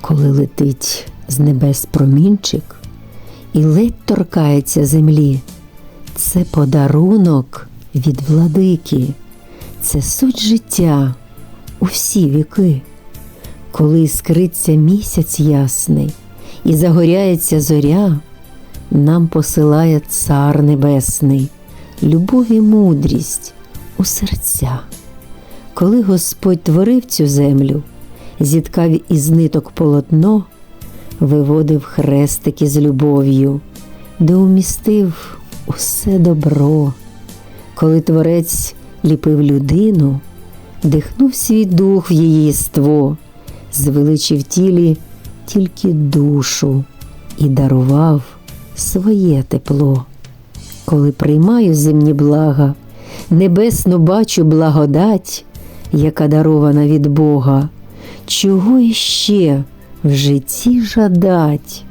коли летить з небес промінчик і ледь торкається землі. Це подарунок від владики, це суть життя у всі віки. Коли іскриться місяць ясний і загоряється зоря, нам посилає цар небесний, любов і мудрість у серця. Коли Господь творив цю землю, зіткав із ниток полотно, виводив хрестики з любов'ю, де умістив усе добро. Коли творець ліпив людину, дихнув свій дух в її єство, звеличив тілі тільки душу і дарував своє тепло. Коли приймаю земні блага, небесно бачу благодать, яка дарована від Бога, чого іще в житті жадать.